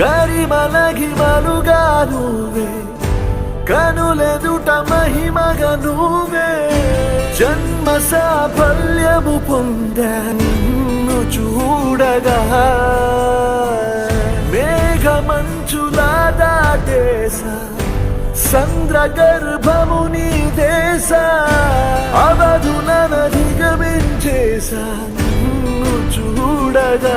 గరిమలగిమలుగా నువ్వే కనులెదుట మహిమగ నువ్వే. జన్మ సాఫల్యము పొందాను చూడగా. మేఘమంచులా దాటేసా సంద్ర గర్భము నీ దేశ. అవధున దిగమించేసా చూడగా.